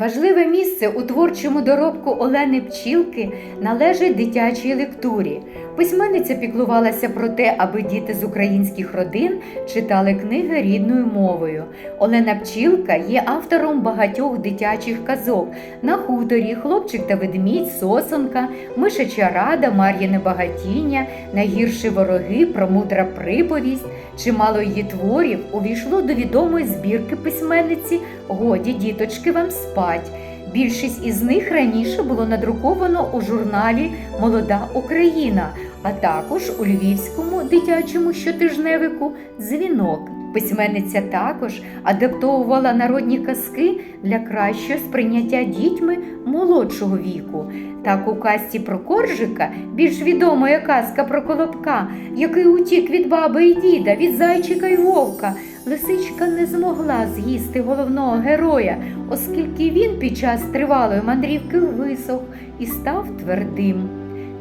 Важливе місце у творчому доробку Олени Пчілки належить дитячій лектурі. Письменниця піклувалася про те, аби діти з українських родин читали книги рідною мовою. Олена Пчілка є автором багатьох дитячих казок на хуторі, хлопчик та ведмідь, сосонка, мишача рада, Мар'їне багатіння, найгірші вороги, промудра приповість. Чимало її творів увійшло до відомої збірки письменниці Годі діточки вам спать. Більшість із них раніше було надруковано у журналі Молода Україна, а також у львівському дитячому щотижневику Дзвінок. Письменниця також адаптовувала народні казки для кращого сприйняття дітьми молодшого віку. Так у казці про коржика, більш відома як казка про колобка, який утік від баби і діда, від зайчика й вовка, лисичка не змогла з'їсти головного героя, оскільки він під час тривалої мандрівки висох і став твердим.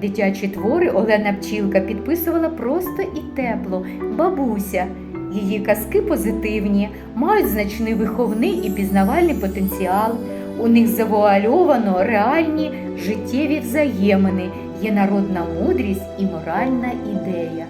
Дитячі твори Олена Пчілка підписувала просто і тепло, бабуся. Її казки позитивні, мають значний виховний і пізнавальний потенціал. У них завуальовано реальні життєві взаємини, є народна мудрість і моральна ідея.